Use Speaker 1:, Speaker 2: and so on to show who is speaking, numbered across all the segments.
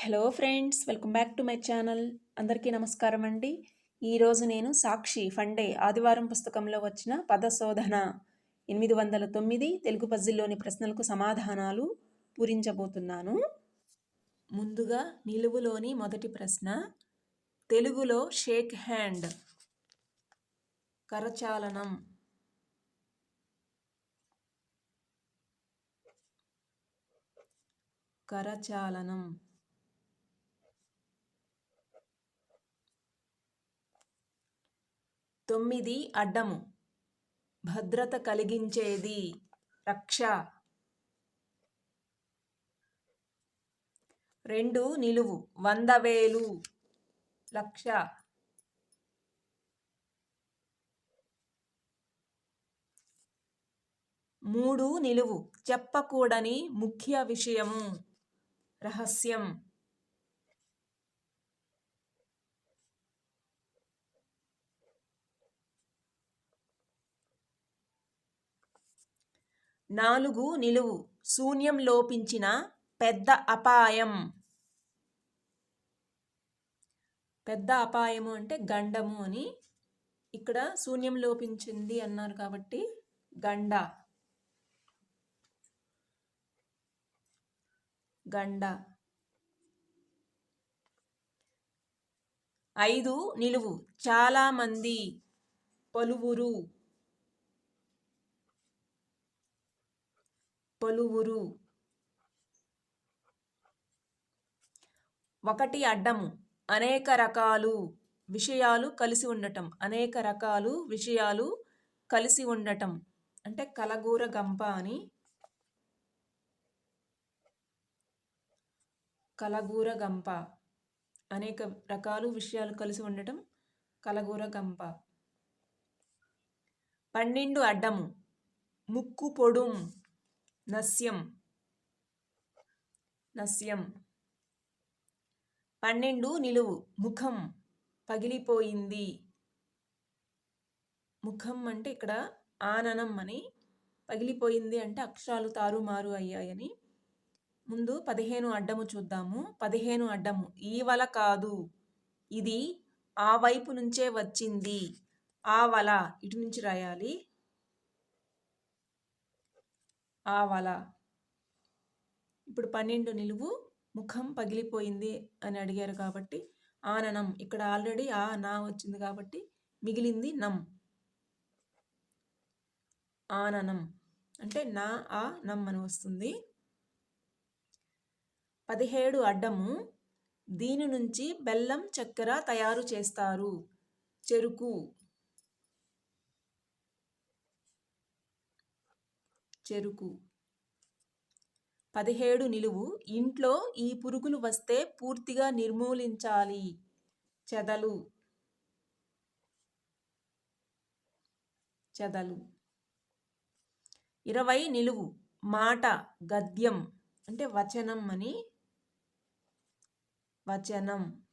Speaker 1: Hello friends welcome back to my channel. అందరికీ నమస్కారం అండి. ఈరోజు నేను సాక్షి ఫండే ఆదివారం పుస్తకంలో వచ్చిన పద శోధన ఎనిమిది వందల తొమ్మిది తెలుగు పజిల్లోని ప్రశ్నలకు సమాధానాలు పూరించబోతున్నాను. ముందుగా నిలువులోని మొదటి ప్రశ్న తెలుగులో షేక్ హ్యాండ్ కరచాలనం. కరచాలనం. తొమ్మిది అడ్డము. భద్రత కలిగించేది రక్ష. రెండు నిలువు. వంద వేలు. లక్ష. మూడు నిలువు. చెప్పకూడని ముఖ్య విషయము. రహస్యం. నాలుగు నిలువు శూన్యం లోపించిన పెద్ద అపాయం. పెద్ద అపాయము అంటే గండము అని ఇక్కడ శూన్యం లోపించింది అన్నారు కాబట్టి గండ. గండ. ఐదు నిలువు చాలామంది పలువురు. పలువురు. ఒకటి అడ్డము అనేక రకాలు విషయాలు కలిసి ఉండటం. అనేక రకాలు విషయాలు కలిసి ఉండటం. అంటే కలగూర గంప అని. కలగూర గంప అనేక రకాలు విషయాలు కలిసి ఉండటం. కలగూర గంప. పన్నెండు అడ్డము ముక్కు పొడుం. నస్యం నస్యం పన్నెండు నిలువు. ముఖం పగిలిపోయింది. ముఖం అంటే ఇక్కడ ఆననం అని. పగిలిపోయింది అంటే అక్షరాలు తారుమారు అయ్యాయని. ముందు పదిహేను అడ్డము చూద్దాము. పదిహేను అడ్డము. ఈవల కాదు. ఇది ఆ వైపు నుంచే వచ్చింది. ఆ వల ఇటు నుంచి రాయాలి. ఆవల. ఇప్పుడు పన్నెండు నిలువు ముఖం పగిలిపోయింది అని అడిగారు కాబట్టి ఆననం ఇక్కడ ఆల్రెడీ ఆ నా వచ్చింది కాబట్టి మిగిలింది నం. ఆననం అంటే నా ఆ నమ్ అని వస్తుంది. పదిహేడు అడ్డము. దీని నుంచి బెల్లం చక్కెర తయారు చేస్తారు. చెరుకు. చెరుకు. పదిహేడు నిలువు. ఇంట్లో ఈ పురుగులు వస్తే పూర్తిగా నిర్మూలించాలి. చెదలు. చెదలు. ఇరవై నిలువు. మాట గద్యం అంటే వచనం అని. వచనం.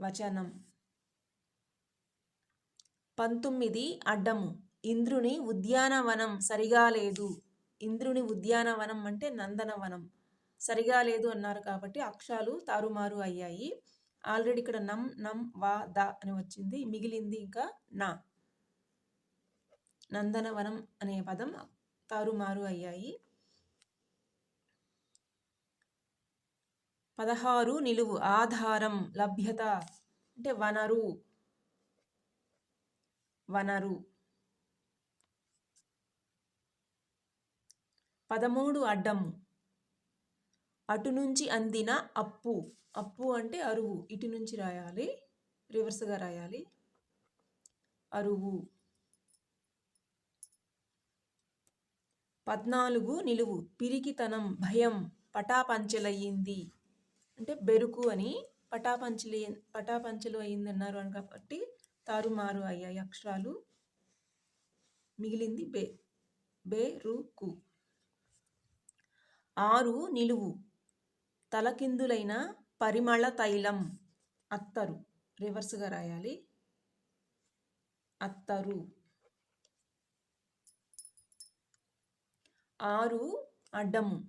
Speaker 1: వచనం. పంతొమ్మిది అడ్డము. ఇంద్రుని ఉద్యానవనం సరిగా లేదు. ఇంద్రుని ఉద్యానవనం అంటే నందనవనం. సరిగా లేదు అన్నారు కాబట్టి అక్షాలు తారుమారు అయ్యాయి. ఆల్రెడీ ఇక్కడ నం నం వా ద అని వచ్చింది. మిగిలింది ఇంకా నా. నందనవనం అనే పదం తారుమారు అయ్యాయి. పదహారు నిలువు ఆధారం లభ్యత అంటే వనరు. వనరు. పదమూడు అడ్డము. అటు నుంచి అందిన అప్పు. అప్పు అంటే అరువు. ఇటు నుంచి రాయాలి. రివర్స్గా రాయాలి. అరువు. పద్నాలుగు నిలువు. పిరికితనం భయం పటాపంచలయ్యింది. అంటే బెరుకు అని పటాపంచలు పటాపంచలు అయ్యింది అన్నారు అని కాబట్టి తారుమారు అయ్యాయి అక్షరాలు. మిగిలింది బే బెరుకు. ఆరు నిలువు. తలకిందులైన పరిమళ తైలం అత్తరు. రివర్స్గా రాయాలి. అత్తరు. ఆరు అడ్డము.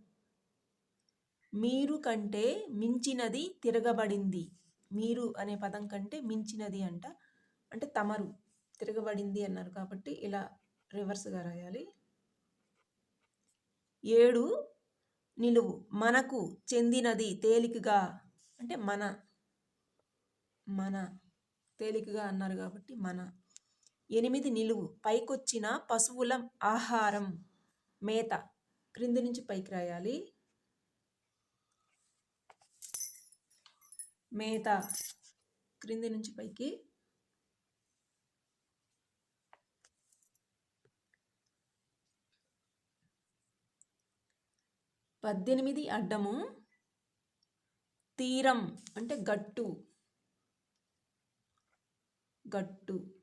Speaker 1: మీరు కంటే మించినది తిరగబడింది. మీరు అనే పదం కంటే మించినది అంట. అంటే తమరు. తిరగబడింది అన్నారు కాబట్టి ఇలా రివర్స్గా రాయాలి. ఏడు నిలువు మనకు చెందినది తేలికగా అంటే మన మన తేలికగా అన్నారు కాబట్టి మన. ఎనిమిది నిలువు పైకొచ్చిన పశువుల ఆహారం మేత. క్రింది నుంచి పైకి రాయాలి. మేత. క్రింది నుంచి పైకి పద్దెనిమిది అడ్డము తీరం అంటే గట్టు. గట్టు.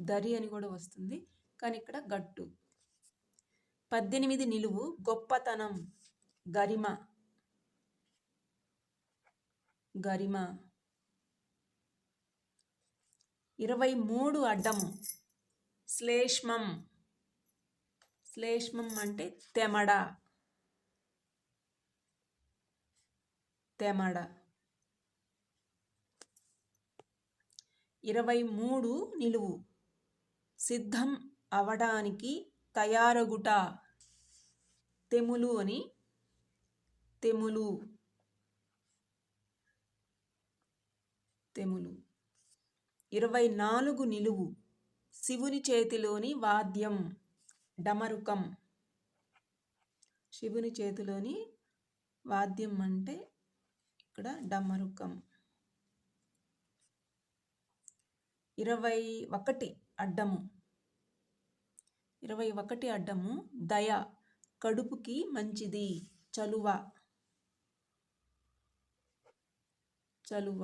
Speaker 1: దరి అని కూడా వస్తుంది కానీ ఇక్కడ గట్టు. పద్దెనిమిది నిలువు గొప్పతనం గరిమ. గరిమ. ఇరవై మూడు అడ్డము శ్లేష్మం. శ్లేష్మం అంటే తెమడ. తెమడ. ఇరవై మూడు నిలువు. సిద్ధం అవడానికి తయారగుట. తెములు అని తెములు. తెములు. ఇరవై నాలుగు నిలువు. శివుని చేతిలోని వాద్యం. డమరుకం. శివుని చేతిలోని వాద్యం అంటే ఇక్కడ డమరుకం ఇరవై ఒకటి అడ్డము. ఇరవై ఒకటి అడ్డము దయ కడుపుకి మంచిది చలువ. చలువ.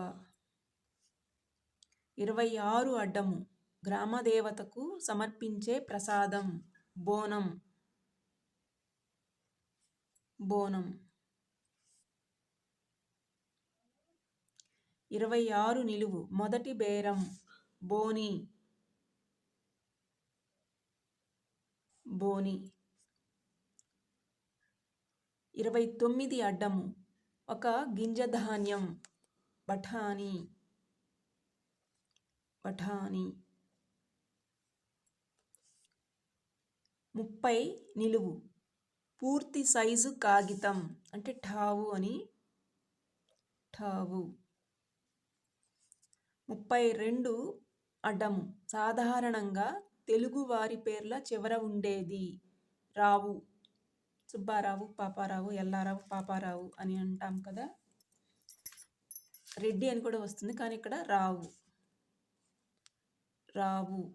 Speaker 1: ఇరవై ఆరు అడ్డము గ్రామదేవతకు సమర్పించే ప్రసాదం బోనం. బోనం. ఇరవై ఆరు నిలువు మొదటి బేరం బోని. బోని. ఇరవై తొమ్మిది అడ్డము ఒక గింజ ధాన్యం బఠానీ. బఠానీ. ముప్పై నిలువు పూర్తి సైజు కాగితం అంటే ఠావు అని ఠావు. ముప్పై రెండు అడ్డము సాధారణంగా తెలుగు వారి పేర్ల చివర ఉండేది. రావు సుబ్బారావు పాపారావు ఎల్లారావు పాపారావు అని అంటాం కదా? రెడ్డి అని కూడా వస్తుంది కానీ ఇక్కడ రావు. రావు.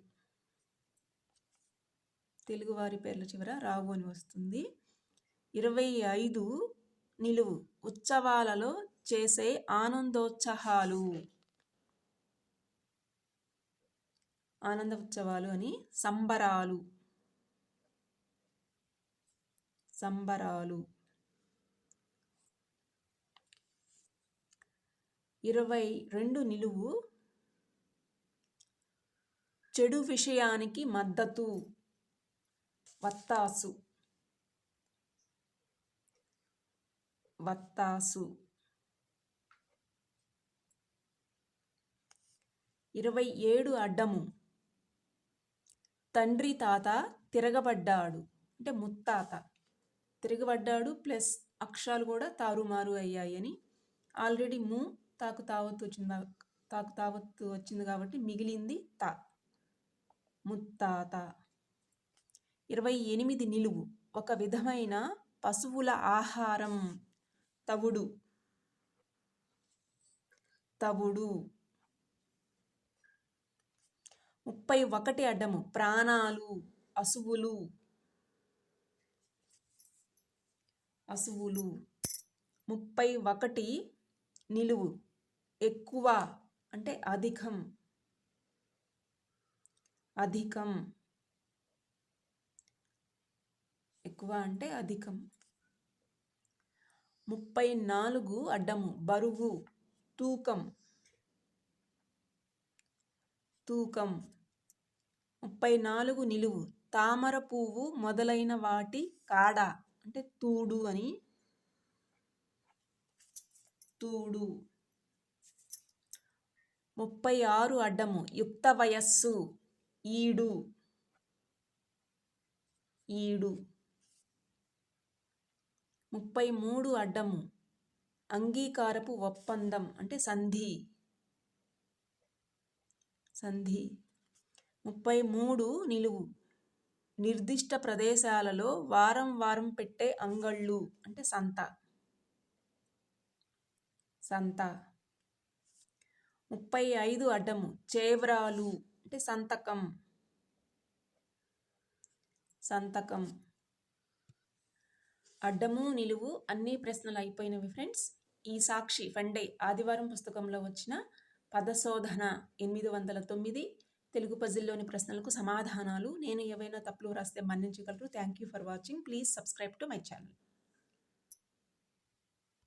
Speaker 1: తెలుగువారి పేర్ల చివర రావు అని వస్తుంది. ఇరవై ఐదు నిలువు. ఉత్సవాలలో చేసే ఆనందోత్సాహాలు. ఆనంద ఉత్సవాలు అని సంబరాలు. సంబరాలు. ఇరవై రెండు నిలువు. చెడు విషయానికి మద్దతు. వత్తాసు. వత్తాసు. ఇరవై ఏడు అడ్డము. తండ్రి తాత తిరగబడ్డాడు. అంటే ముత్తాత. తిరగబడ్డాడు ప్లస్ అక్షరాలు కూడా తారుమారు అయ్యాయి అని. ఆల్రెడీ ము తాకు తావత్తు వచ్చింది తాకు తావత్తు వచ్చింది కాబట్టి మిగిలింది తా. ముత్తాత. ఇరవై ఎనిమిది నిలువు. ఒక విధమైన పశువుల ఆహారం. తవుడు. తవుడు. ముప్పై ఒకటి అడ్డము. ప్రాణాలు అసువులు అసువులు ముప్పై ఒకటి నిలువు. ఎక్కువ అంటే అధికం. అధికం. ఎక్కువ అంటే అధికం. ముప్పై నాలుగు అడ్డము. బరువు. తూకం. తూకం. ముప్పై నాలుగు నిలువు తామర పువ్వు మొదలైన వాటి కాడ అంటే తూడు అని. తూడు. ముప్పై ఆరు అడ్డము యుక్త వయస్సు ఈడు. ఈడు. ముప్పై మూడు అడ్డము అంగీకారపు ఒప్పందం అంటే సంధి. సంధి. ముప్పై మూడు నిలువు. నిర్దిష్ట ప్రదేశాలలో వారం వారం పెట్టే అంగళ్ళు అంటే సంత. సంత. ముప్పై ఐదు అడ్డము చేవ్రాలు అంటే సంతకం. సంతకం. అడ్డము నిలువు అన్ని ప్రశ్నలు అయిపోయినవి ఫ్రెండ్స్. ఈ సాక్షి ఫండే ఆదివారం పుస్తకంలో వచ్చిన పదశోధన ఎనిమిది వందల తొమ్మిది తెలుగు పజిల్లోని ప్రశ్నలకు సమాధానాలు నేను ఏవైనా తప్పులు రాస్తే మన్నించగలరు. Thank you for watching. Please subscribe to my channel.